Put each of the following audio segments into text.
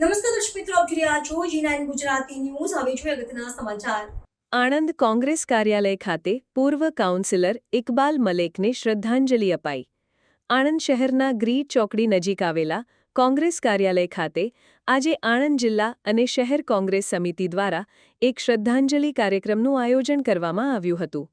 નમસ્કાર દર્શક મિત્રો, આપ જોઈ રહ્યા છો જી નાઇન ગુજરાતી ન્યૂઝ. હવે જોઈએ અગત્યના સમાચાર. આણંદ કોંગ્રેસ કાર્યાલય ખાતે પૂર્વ કાઉન્સિલર ઇકબાલ મલેકને શ્રદ્ધાંજલિ અપાઈ. આણંદ શહેરના ગ્રીડ ચોકડી નજીક આવેલા કોંગ્રેસ કાર્યાલય ખાતે આજે આણંદ જિલ્લા અને શહેર કોંગ્રેસ સમિતિ દ્વારા એક શ્રદ્ધાંજલિ કાર્યક્રમનું આયોજન કરવામાં આવ્યું હતું.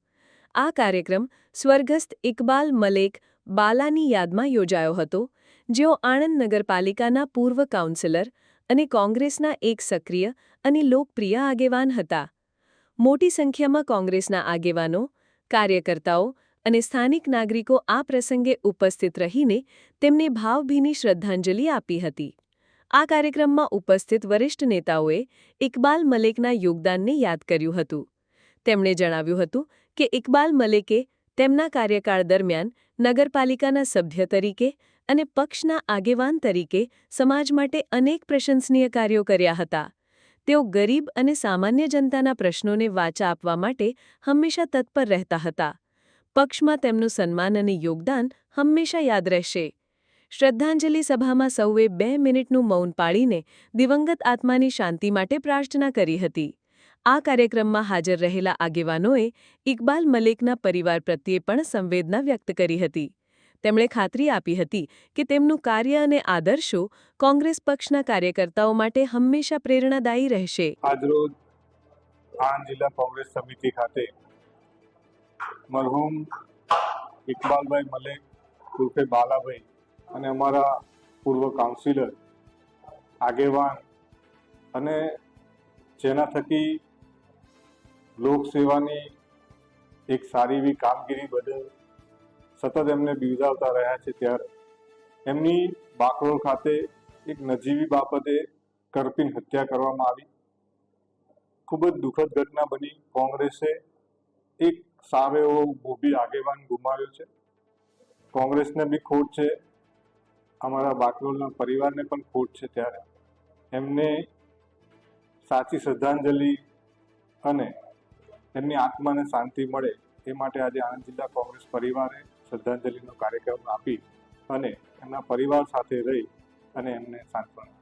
આ કાર્યક્રમ સ્વર્ગસ્થ ઇકબાલ મલેક બાલાની યાદમાં યોજાયો હતો, જેઓ આણંદ નગરપાલિકાના પૂર્વ કાઉન્સિલર અને કોંગ્રેસના એક સક્રિય અને લોકપ્રિય આગેવાન હતા. મોટી સંખ્યામાં કોંગ્રેસના આગેવાનો, કાર્યકર્તાઓ અને સ્થાનિક નાગરિકો આ પ્રસંગે ઉપસ્થિત રહીને તેમને ભાવભીની શ્રદ્ધાંજલિ આપી હતી. આ કાર્યક્રમમાં ઉપસ્થિત વરિષ્ઠ નેતાઓએ ઇકબાલ મલેકના યોગદાનને યાદ કર્યું હતું. તેમણે જણાવ્યું હતું કે ઇકબાલ મલેકે તેમના કાર્યકાળ દરમિયાન નગરપાલિકાના સભ્ય તરીકે અને પક્ષના આગેવાન તરીકે સમાજ માટે અનેક પ્રશંસનીય કાર્યો કર્યા હતા. તેઓ ગરીબ અને સામાન્ય જનતાના પ્રશ્નોને વાચા આપવા માટે હંમેશા તત્પર રહેતા હતા. પક્ષમાં તેમનું સન્માન અને યોગદાન હંમેશા યાદ રહેશે. શ્રદ્ધાંજલિ સભામાં સૌએ બે મિનિટનું મૌન પાળીને દિવંગત આત્માની શાંતિ માટે પ્રાર્થના કરી હતી. આ કાર્યક્રમમાં હાજર રહેલા આગેવાનોએ ઇકબાલ મલેકના પરિવાર પ્રત્યે પણ સંવેદના વ્યક્ત કરી હતી. તેમણે ખાતરી આપી હતી કે તેમનું કાર્ય અને આદર્શો કોંગ્રેસ પક્ષના કાર્યકર્તાઓ માટે હંમેશા પ્રેરણાદાયી રહેશે. આજરોજ આણંદ જિલ્લા કોંગ્રેસ સમિતિ ખાતે મરહુમ ઇકબાલભાઈ મલેક રૂપે બાલાભાઈ અને અમારા પૂર્વ કાઉન્સિલર, આગેવાન અને જેના થકી લોકસેવાની એક સારી એવી કામગીરી બદલ સતત એમને બિરદાવતા રહ્યા છે ત્યારે એમની બાકરોલ ખાતે એક નજીવી બાબતે કરપીન હત્યા કરવામાં આવી. ખૂબ જ દુઃખદ ઘટના બની. કોંગ્રેસે એક સારો એવો મોભી આગેવાન ગુમાવ્યો છે. કોંગ્રેસને બી ખોટ છે. અમારા બાકરોલના પરિવારને પણ ખોટ છે ત્યારે. એમને સાચી શ્રદ્ધાંજલિ અને એમની આત્માને શાંતિ મળે એ માટે આજે આણંદ જિલ્લા કોંગ્રેસ પરિવારે શ્રદ્ધાંજલિનો કાર્યક્રમ આપી અને એમના પરિવાર સાથે રહી અને એમને સાંત્વના